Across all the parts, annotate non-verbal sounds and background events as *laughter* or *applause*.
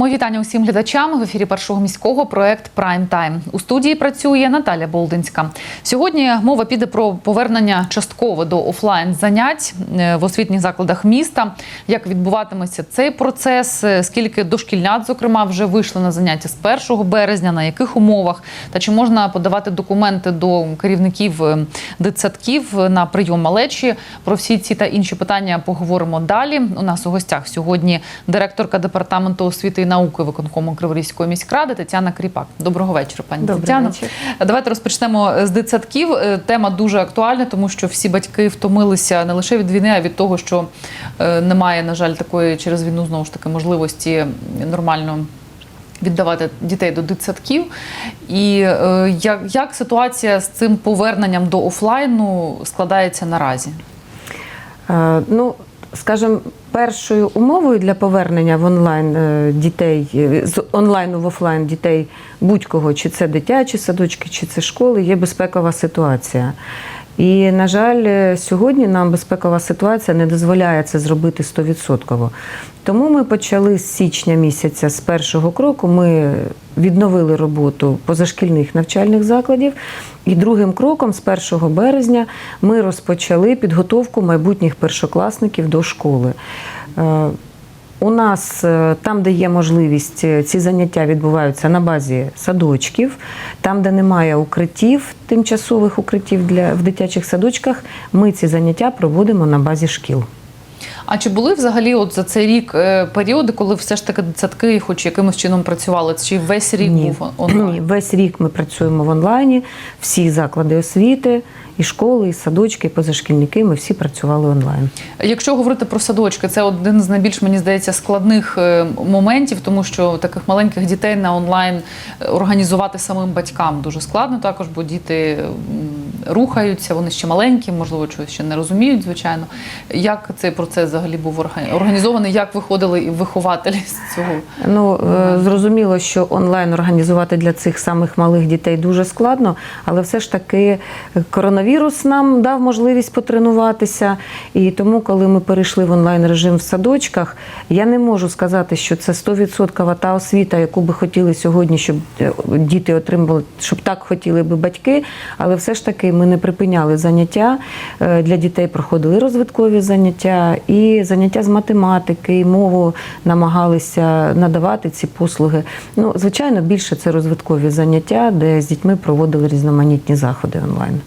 Мої вітання усім глядачам в ефірі першого міського проект Прайм Тайм. У студії працює Наталя Болдинська. Сьогодні мова піде про повернення частково до офлайн занять е, в освітніх закладах міста. Як відбуватиметься цей процес? е, Скільки дошкільнят, зокрема, вже вийшли на заняття з 1 березня, на яких умовах? Та чи можна подавати документи до керівників е, дитсадків на прийом малечі? Про всі ці та інші питання поговоримо далі. У нас у гостях сьогодні директорка департаменту освіти науки виконкому Криворізької міськради Тетяна Кріпак. Доброго вечора, пані Добрий Тетяно. вечір. Давайте розпочнемо з дитсадків. Е, Тема дуже актуальна, тому що всі батьки втомилися не лише від війни, а від того, що е, немає, на жаль, такої через війну знову ж таки можливості нормально. Віддавати дітей до дитсадків, і е, як, як ситуація з цим поверненням до офлайну складається наразі? Е, Ну, скажімо, першою умовою для повернення в онлайн е, дітей е, з онлайну в офлайн дітей будь-кого, чи це дитячі садочки, чи це школи, є безпекова ситуація. І, на жаль, е, сьогодні нам безпекова ситуація не дозволяє це зробити 100%. Тому ми почали з січня місяця, з першого кроку, ми відновили роботу позашкільних навчальних закладів. І другим кроком, з 1 березня, ми розпочали підготовку майбутніх першокласників до школи. У нас е, там, де є можливість, е, ці заняття відбуваються на базі садочків, там, де немає укриттів, тимчасових укриттів для в дитячих садочках, ми ці заняття проводимо на базі шкіл. А чи були взагалі от за цей рік е, періоди, коли все ж таки дитсадки хоч якимось чином працювали? Чи весь рік Ні. був онлайн? Ні, весь рік ми працюємо в онлайні, всі заклади освіти, і школи, і садочки, і позашкільники, ми всі працювали онлайн. Якщо говорити про садочки, це один з найбільш мені здається складних е, моментів, тому що таких маленьких дітей на онлайн е, організувати самим батькам дуже складно також, бо діти рухаються, вони ще маленькі, можливо, чогось ще не розуміють, звичайно. Як цей процес взагалі був органі- організований? Як виходили і вихователі з цього? Ну е, зрозуміло, що онлайн організувати для цих самих малих дітей дуже складно, але все ж таки коронавірус нам дав можливість потренуватися. І тому, коли ми перейшли в онлайн режим в садочках, я не можу сказати, що це 100% та освіта, яку би хотіли сьогодні, щоб е, діти отримували, щоб так хотіли би батьки. Але все ж таки ми не припиняли заняття Е, для дітей. Проходили розвиткові заняття і заняття з математики, і мову намагалися надавати ці послуги. Ну, звичайно, більше це розвиткові заняття, де з дітьми проводили різноманітні заходи онлайн.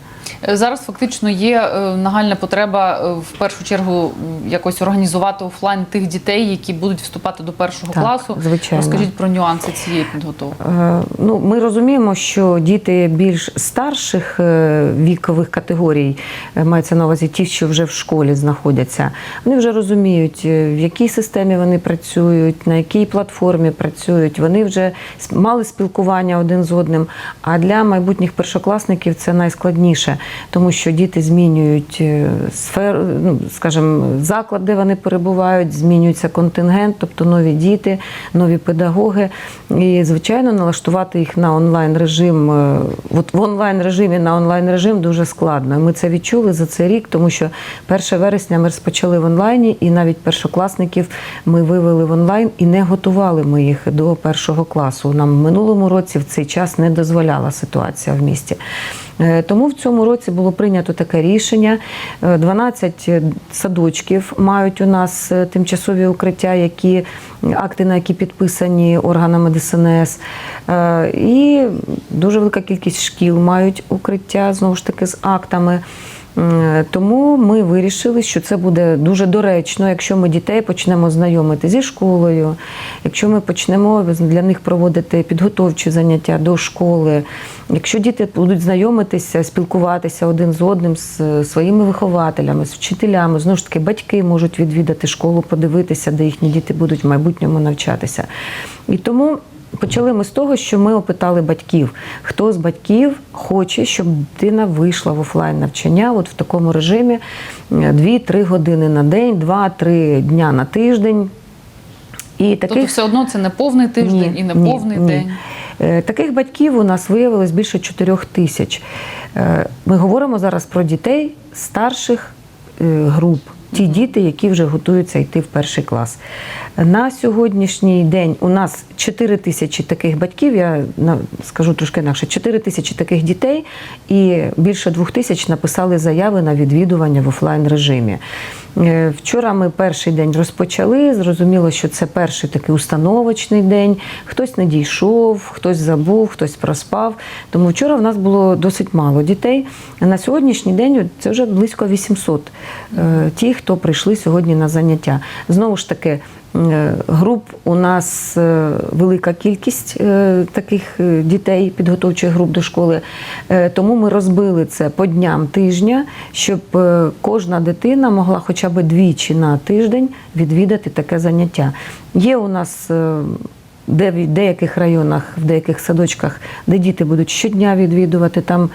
Зараз фактично є е, нагальна потреба е, в першу чергу якось організувати офлайн тих дітей, які будуть вступати до першого Так, класу. звичайно. Розкажіть про нюанси цієї підготовки. Е, Ну, ми розуміємо, що діти більш старших е, вікових категорій, мається на увазі ті, що вже в школі знаходяться, вони вже розуміють, в якій системі вони працюють, на якій платформі працюють. Вони вже мали спілкування один з одним. А для майбутніх першокласників це найскладніше, тому що діти змінюють е, сферу, ну, скажімо, заклад, де вони перебувають, змінюється контингент, тобто нові діти, нові педагоги. І, звичайно, налаштувати їх на онлайн режим. е, От в онлайн режимі на онлайн режим дуже складно. Ми це відчули за цей рік, тому що 1 вересня ми розпочали в онлайні, і навіть першокласників ми вивели в онлайн і не готували ми їх до першого класу. Нам в минулому році в цей час не дозволяла ситуація в місті. Е, Тому в цьому році було прийнято таке рішення. Е, 12 садочків мають у нас е, тимчасові укриття, які акти на які підписані органами ДСНС. Е, І дуже велика кількість шкіл мають укриття знову ж таки з актами. М, Тому ми вирішили, що це буде дуже доречно, якщо ми дітей почнемо знайомити зі школою, якщо ми почнемо для них проводити підготовчі заняття до школи, якщо діти будуть знайомитися, спілкуватися один з одним з е, своїми вихователями, з вчителями, знову ж таки, батьки можуть відвідати школу, подивитися, де їхні діти будуть в майбутньому навчатися. І тому Почали ми з того, що ми опитали батьків, хто з батьків хоче, щоб дитина вийшла в офлайн навчання, от в такому режимі 2-3 години на день, 2-3 дня на тиждень. І таких Тобто, все одно це не повний тиждень Ні, і не ні, повний ні. день. Е, Таких батьків у нас виявилось більше 4 тисяч. Е, Ми говоримо зараз про дітей старших е, груп. ті діти, які вже готуються йти в перший клас. На сьогоднішній день у нас 4 тисячі таких батьків, я скажу трошки інакше, 4 тисячі таких дітей, і більше 2 тисяч написали заяви на відвідування в офлайн режимі. Е, Вчора ми перший день розпочали. Зрозуміло, що це перший такий установочний день. Хтось не дійшов, хтось забув, хтось проспав. Тому вчора в нас було досить мало дітей. На сьогоднішній день це вже близько 800 е, ті, хто прийшли сьогодні на заняття. Знову ж таки. Е, Груп у нас е, велика кількість е, таких дітей, підготовчих груп до школи. Тому ми розбили це по дням тижня, щоб кожна дитина могла хоча б двічі на тиждень відвідати таке заняття. Є у нас де в деяких районах, в деяких садочках, де діти будуть щодня відвідувати, там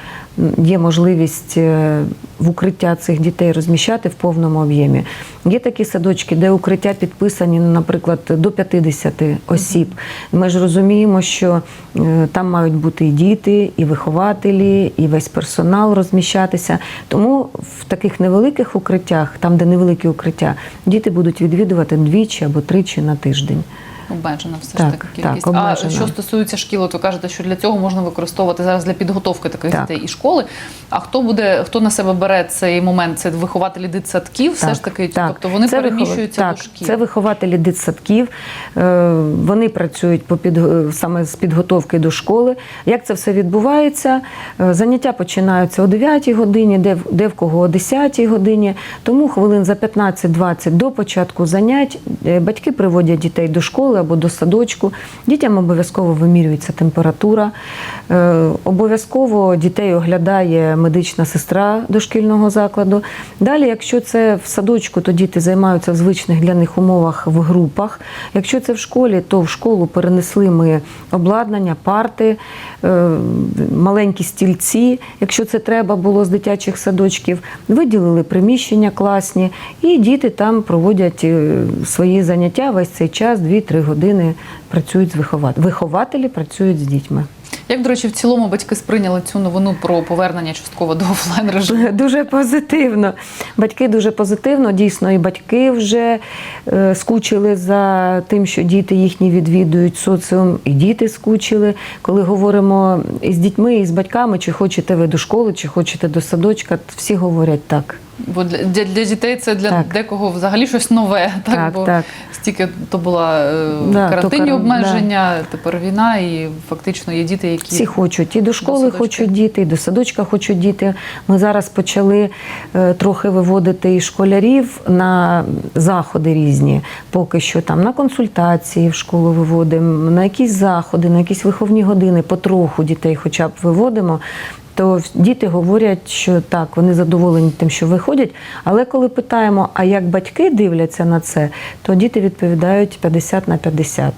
є можливість е, в укриття цих дітей розміщати в повному об'ємі. Є такі садочки, де укриття підписані, ну, наприклад, до 50 осіб. Ми ж розуміємо, що е, там мають бути і діти, і вихователі, і весь персонал розміщатися. Тому в таких невеликих укриттях, там, де невеликі укриття, діти будуть відвідувати двічі або тричі на тиждень. Обмежена все Так, ж таки так, кількість. а що стосується шкіл, от ви кажете, що для цього можна використовувати зараз для підготовки таких Так. дітей і школи. А хто буде, хто на себе бере цей момент? Це вихователі дитсадків, все ж таки, тобто вони Це переміщуються так, до шкіл. Це вихователі дитсадків. Е, Вони працюють по під, саме з підготовки до школи. Як це все відбувається? Е, Заняття починаються о 9 годині, де, в- де в кого о 10 годині. Тому хвилин за 15-20 до початку занять е, батьки приводять дітей до школи або до садочку. Дітям обов'язково вимірюється температура. Е, Обов'язково дітей оглядає медична сестра дошкільного закладу. Далі, якщо це в садочку, то діти займаються в звичних для них умовах в групах. Якщо це в школі, то в школу перенесли ми обладнання, парти, е, маленькі стільці, якщо це треба було з дитячих садочків, виділили приміщення класні, і діти там проводять е, свої заняття весь цей час, 2-3 години працюють з вихователями. Вихователі працюють з дітьми. Як, до речі, в цілому батьки сприйняли цю новину про повернення частково до офлайн режиму? *laughs* Дуже позитивно. Батьки дуже позитивно. Дійсно, і батьки вже е, скучили за тим, що діти їхні відвідують соціум, і діти скучили. Коли говоримо із дітьми, і з батьками, чи хочете ви до школи, чи хочете до садочка, всі говорять так. Бо для, для, дітей це для Так. декого взагалі щось нове. *laughs* Так, Так, бо так. стільки то була е, Да, карантинні обмеження, тепер війна, і фактично є діти, які Всі хочуть і до школи садочка. хочуть діти, і до садочка хочуть діти. Ми зараз почали е, трохи виводити і школярів на заходи різні. Поки що там на консультації в школу виводимо, на якісь заходи, на якісь виховні години, потроху дітей хоча б виводимо. То діти говорять, що так, вони задоволені тим, що виходять. Але коли питаємо, а як батьки дивляться на це, то діти відповідають 50 на 50.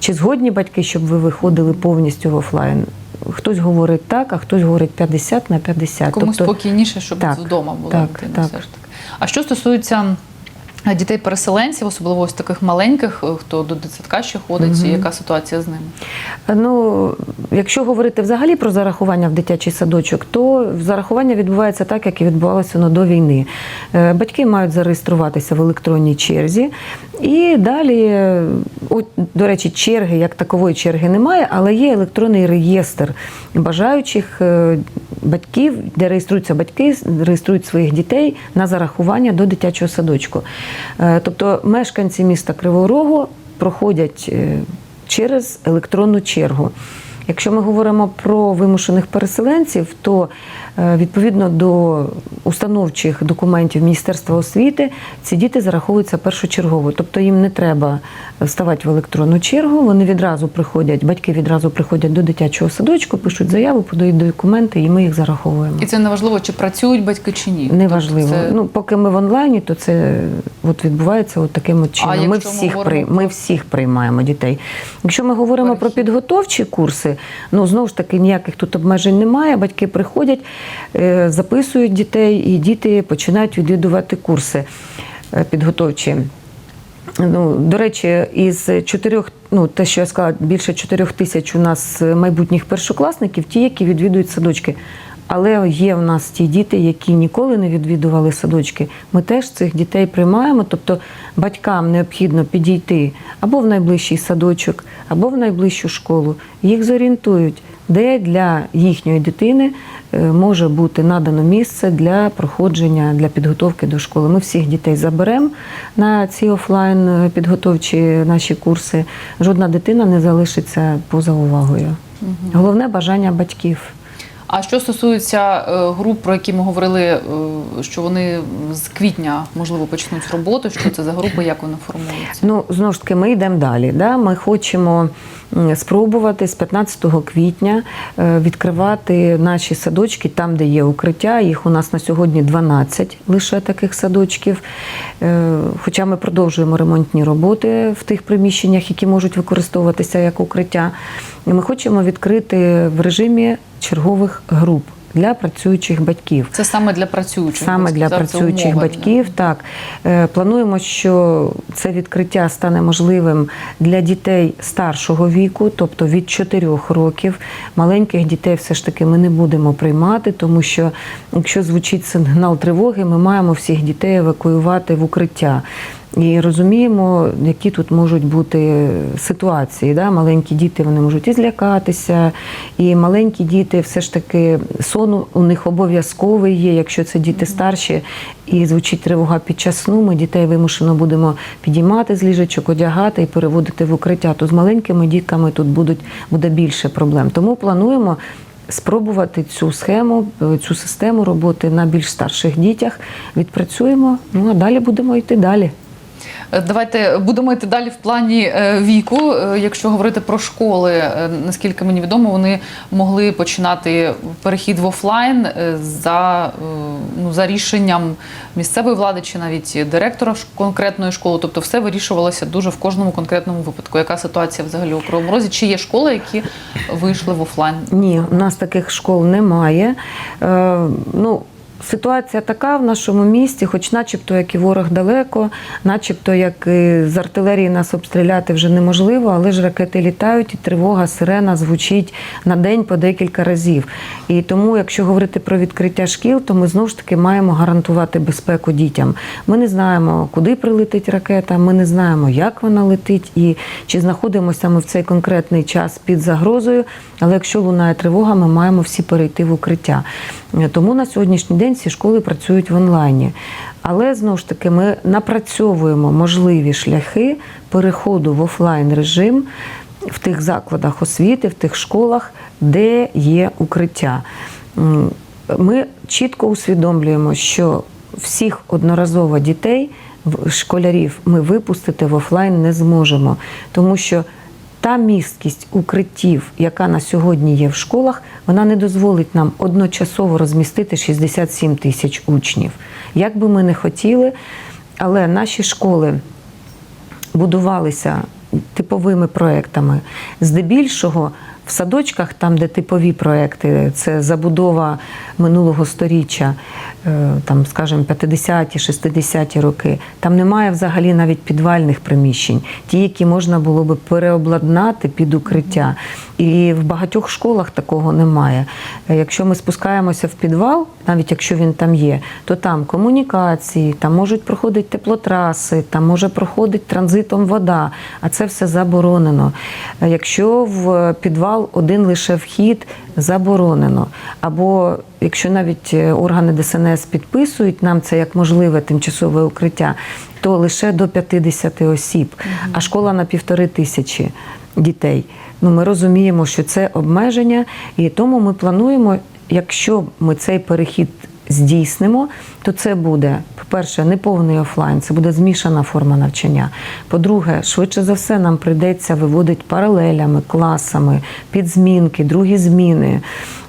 Чи згодні батьки, щоб ви виходили повністю в офлайн? Хтось говорить так, а хтось говорить 50 на 50. комусь спокійніше, щоб так, вдома була так, дитина. так. Все ж таки. А що стосується дітей-переселенців, особливо ось таких маленьких, е, хто до дитсадка ще ходить, Мгм. яка ситуація з ними? Ну, якщо говорити взагалі про зарахування в дитячий садочок, то зарахування відбувається так, як і відбувалося воно до війни. Е, Батьки мають зареєструватися в електронній черзі, і далі, от, до речі, черги як такової черги немає, але є електронний реєстр бажаючих е, батьків, де реєструються батьки, реєструють своїх дітей на зарахування до дитячого садочку. Е, Тобто мешканці міста Кривого Рогу проходять е, через електронну чергу. Якщо ми говоримо про вимушених переселенців, то е, відповідно до установчих документів Міністерства освіти ці діти зараховуються першочергово. Тобто їм не треба вставати в електронну чергу, вони відразу приходять, батьки відразу приходять до дитячого садочку, пишуть заяву, подають документи, і ми їх зараховуємо. І це не важливо, чи працюють батьки чи ні. Неважливо. Тобто це- Ну, поки ми в онлайні, то це от відбувається от таким от чином. Ми якщо ми всіх, говоримо при, ми всіх приймаємо дітей. Якщо ми говоримо про підготовчі курси, ну знову ж таки ніяких тут обмежень немає. Батьки приходять, е, записують дітей, і діти починають відвідувати курси е, підготовчі. Ну, до речі, із чотирьох, ну те, що я сказала, більше чотирьох тисяч у нас майбутніх першокласників, ті, які відвідують садочки. Але є в нас ті діти, які ніколи не відвідували садочки. Ми теж цих дітей приймаємо. Тобто батькам необхідно підійти або в найближчий садочок, або в найближчу школу. Їх зорієнтують, де для їхньої дитини е, може бути надано місце для проходження, для підготовки до школи. Ми всіх дітей заберемо на ці офлайн е, підготовчі наші курси. Жодна дитина не залишиться поза увагою. Головне бажання батьків. А що стосується е, груп, про які ми говорили, е, що вони з квітня можливо почнуть роботу, що це за групи, як вони формуються? Ну, знову ж таки, ми йдемо далі. Да? Ми хочемо спробувати з 15 квітня е, відкривати наші садочки там, де є укриття. Їх у нас на сьогодні 12 лише таких садочків. Хоча ми продовжуємо ремонтні роботи в тих приміщеннях, які можуть використовуватися як укриття. І ми хочемо відкрити в режимі чергових груп для працюючих батьків. Це саме для працюючих Саме для працюючих батьків. Так Е, плануємо, що це відкриття стане можливим для дітей старшого віку, тобто від 4 років. Маленьких дітей все ж таки ми не будемо приймати, тому що якщо звучить сигнал тривоги, ми маємо всіх дітей евакуювати в укриття. І розуміємо, які тут можуть бути ситуації. Да? Маленькі діти вони можуть і злякатися, і маленькі діти все ж таки сон у них обов'язковий є, якщо це діти старші, і звучить тривога під час сну, ми дітей вимушено будемо підіймати з ліжечок, одягати і переводити в укриття. То з маленькими дітками тут будуть, буде більше проблем. Тому плануємо. Спробувати цю схему, е, цю систему роботи на більш старших дітях відпрацюємо. Ну а далі будемо йти далі. Е, Давайте будемо йти далі в плані е, віку. Е, Якщо говорити про школи, наскільки мені відомо, вони могли починати перехід в офлайн за, ну, за рішенням місцевої влади чи навіть директора конкретної школи. Тобто все вирішувалося дуже в кожному конкретному випадку. Яка ситуація взагалі у Кривому Розі? Чи є школи, які вийшли в офлайн? Ні, у нас таких школ немає. Е, ну, Ситуація така в нашому місті, хоч начебто як і ворог далеко, начебто як і з артилерії нас обстріляти вже неможливо, але ж ракети літають і тривога, сирена звучить на день по декілька разів. І тому, якщо говорити про відкриття шкіл, то ми знову ж таки маємо гарантувати безпеку дітям. Ми не знаємо, куди прилетить ракета, ми не знаємо, як вона летить і чи знаходимося ми в цей конкретний час під загрозою. Але якщо лунає тривога, ми маємо всі перейти в укриття. Тому на сьогоднішній день ці школи працюють в онлайні. Але знову ж таки ми напрацьовуємо можливі шляхи переходу в офлайн режим в тих закладах освіти, в тих школах, де є укриття. Ми чітко усвідомлюємо, що всіх одноразово дітей, школярів, ми випустити в офлайн не зможемо, тому що та місткість укриттів, яка на сьогодні є в школах, вона не дозволить нам одночасово розмістити 67 тисяч учнів. Як би ми не хотіли, але наші школи будувалися типовими проектами. Здебільшого садочках, там, де типові проекти, це забудова минулого сторіччя, е, там, скажімо, 50-ті, 60-ті роки, там немає взагалі навіть підвальних приміщень, ті, які можна було би переобладнати під укриття. І в багатьох школах такого немає. Е, Якщо ми спускаємося в підвал, навіть якщо він там є, то там комунікації, там можуть проходити теплотраси, там може проходити транзитом вода, а це все заборонено. Е, Якщо в підвал один лише вхід, заборонено. Або якщо навіть е, органи ДСНС підписують нам це як можливе тимчасове укриття, то лише до 50 осіб, а школа на півтори тисячі дітей. Ну, ми розуміємо, що це обмеження, і тому ми плануємо, якщо ми цей перехід здійснимо, то це буде, по-перше, не повний офлайн, це буде змішана форма навчання. По-друге, швидше за все, нам прийдеться виводити паралелями, класами, підзмінки, другі зміни.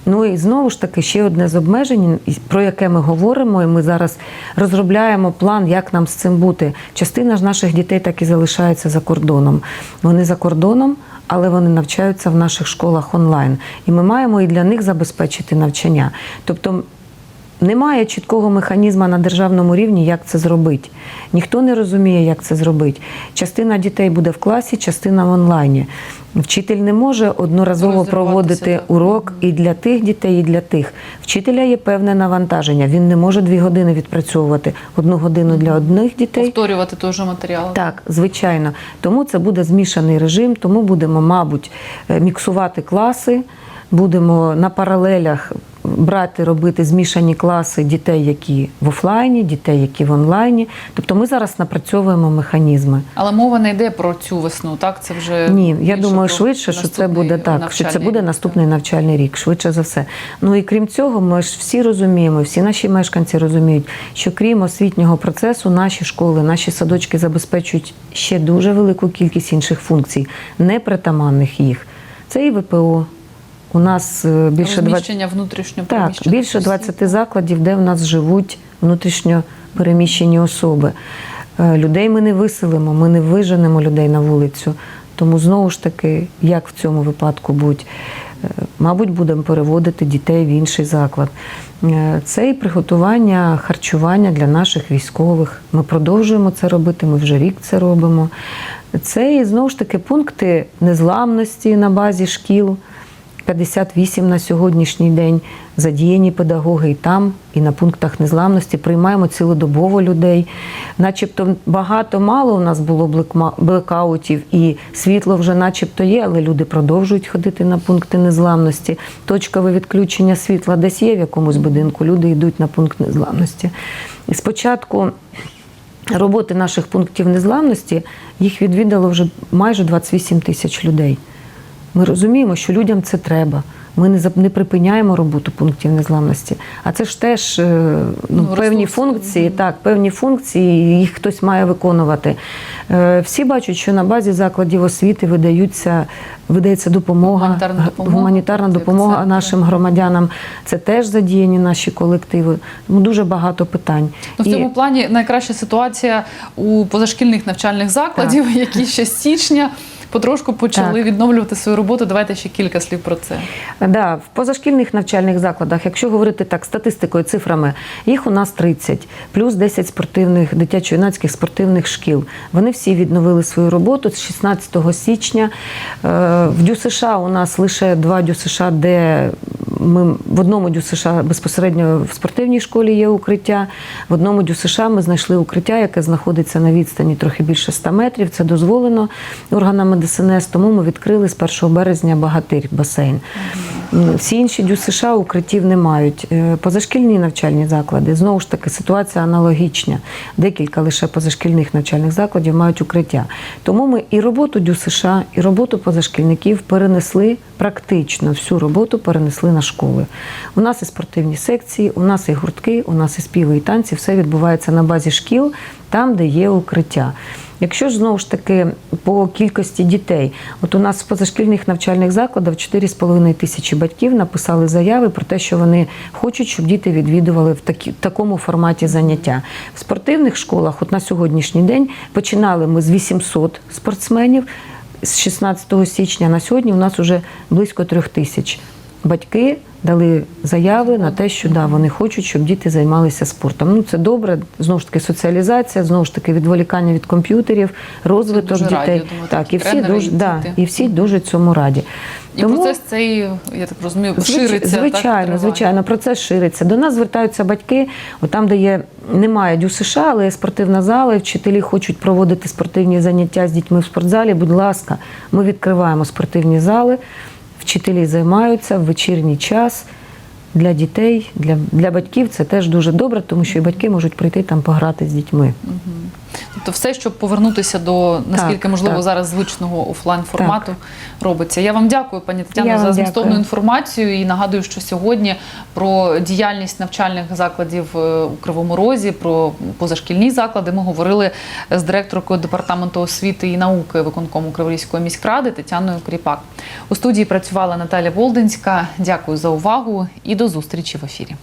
Ну і знову ж таки ще одне з обмежень, про яке ми говоримо, і ми зараз розробляємо план, як нам з цим бути. Частина ж наших дітей так і залишається за кордоном. Вони за кордоном, але вони навчаються в наших школах онлайн. І ми маємо і для них забезпечити навчання. Тобто Немає чіткого механізму на державному рівні, як це зробити. Ніхто не розуміє, як це зробити. Частина дітей буде в класі, частина в онлайні. Вчитель не може одноразово проводити урок і для тих дітей, і для тих. Вчителя є певне навантаження. Він не може дві години відпрацьовувати одну годину для одних дітей. Повторювати той же матеріал. Так, звичайно. Тому це буде змішаний режим, тому будемо, мабуть, е, міксувати класи, будемо на паралелях брати, робити змішані класи дітей, які в офлайні, дітей, які в онлайні. Тобто ми зараз напрацьовуємо механізми. Але мова не йде про цю весну, так? Це вже Ні, я думаю, швидше, що це буде так, що це буде наступний навчальний рік, швидше за все. Ну і крім цього, ми ж всі розуміємо, всі наші мешканці розуміють, що крім освітнього процесу, наші школи, наші садочки забезпечують ще дуже велику кількість інших функцій, непритаманних їх. Це і ВПО. У нас е, більше 20... Внутрішньо Так, більше 20 закладів, де в нас живуть внутрішньо переміщені особи. Е, Людей ми не виселимо, ми не виженемо людей на вулицю. Тому знову ж таки, як в цьому випадку будь, Е, мабуть, будемо переводити дітей в інший заклад. Це і приготування харчування для наших військових. Ми продовжуємо це робити, ми вже рік це робимо. Це і знову ж таки пункти незламності на базі шкіл. 58 на сьогоднішній день задіяні педагоги і там, і на пунктах незламності приймаємо цілодобово людей. Начебто багато мало у нас було блекаутів, і світло вже начебто є, але люди продовжують ходити на пункти незламності. Точкове відключення світла десь є в якомусь будинку. Люди йдуть на пункт незламності. Спочатку роботи наших пунктів незламності їх відвідало вже майже 28 тисяч людей. Ми розуміємо, що людям це треба. Ми не не припиняємо роботу пунктів незламності. А це ж теж е, ну, Ну, певні ресурси. функції, так, певні функції, їх хтось має виконувати. Е, Всі бачать, що на базі закладів освіти видаються, видається допомога, Гуманітарна допомога, гуманітарна допомога нашим громадянам. Це теж задіяні наші колективи. Тому дуже багато питань. Ну, в І- цьому плані найкраща ситуація у позашкільних навчальних закладів, *laughs* які ще з січня потрошку почали Так. відновлювати свою роботу. Давайте ще кілька слів про це. Да, в позашкільних навчальних закладах, якщо говорити так статистикою, цифрами, їх у нас 30, плюс 10 спортивних дитячо-юнацьких спортивних шкіл. Вони всі відновили свою роботу з 16 січня. Е, В ДЮСШ у нас лише два ДЮСШ, де ми в одному ДЮСШ безпосередньо в спортивній школі є укриття. В одному ДЮСШ ми знайшли укриття, яке знаходиться на відстані трохи більше 100 метрів. Це дозволено органами ДСНС, тому ми відкрили з 1 березня багатир басейн. Всі інші ДЮСШ укриттів не мають. Е, Позашкільні навчальні заклади знову ж таки ситуація аналогічна. Декілька лише позашкільних навчальних закладів мають укриття. Тому ми і роботу ДЮСШ, і роботу позашкільників перенесли практично всю роботу перенесли на школи. У нас і спортивні секції, у нас і гуртки, у нас і співи, і танці. Все відбувається на базі шкіл, там, де є укриття. Якщо ж знову ж таки по кількості дітей, от у нас в позашкільних навчальних закладах 4,5 тисячі батьків написали заяви про те, що вони хочуть, щоб діти відвідували в такі, такому форматі заняття. В спортивних школах, от на сьогоднішній день, починали ми з 800 спортсменів з 16 січня. На сьогодні у нас вже близько трьох тисяч. Батьки дали заяви на те, що да, вони хочуть, щоб діти займалися спортом. Ну це добре. Знову ж таки, соціалізація, знову ж таки, відволікання від комп'ютерів, розвиток дуже дітей. раді, думаю, так, і всі дуже і да, і всі дуже цьому раді. І процес цей, я так розумію, Звич- шириться. Звичайно, так, звичайно, процес шириться. До нас звертаються батьки, от там, де є немає ДЮСШ, але є спортивна зала, і вчителі хочуть проводити спортивні заняття з дітьми в спортзалі. Будь ласка, ми відкриваємо спортивні зали, вчителі займаються в вечірній час. Для дітей, для, для батьків це теж дуже добре, тому що і батьки можуть прийти там пограти з дітьми. Тобто все, щоб повернутися до наскільки Так, можливо так. зараз звичного офлайн формату робиться. Я вам дякую, пані Тетяно, за змістовну інформацію. І нагадую, що сьогодні про діяльність навчальних закладів е, у Кривому Розі, про позашкільні заклади. Ми говорили з директоркою департаменту освіти і науки виконкому Криворізької міськради Тетяною Кріпак. У студії працювала Наталя Волдинська. Дякую за увагу і до зустрічі в ефірі.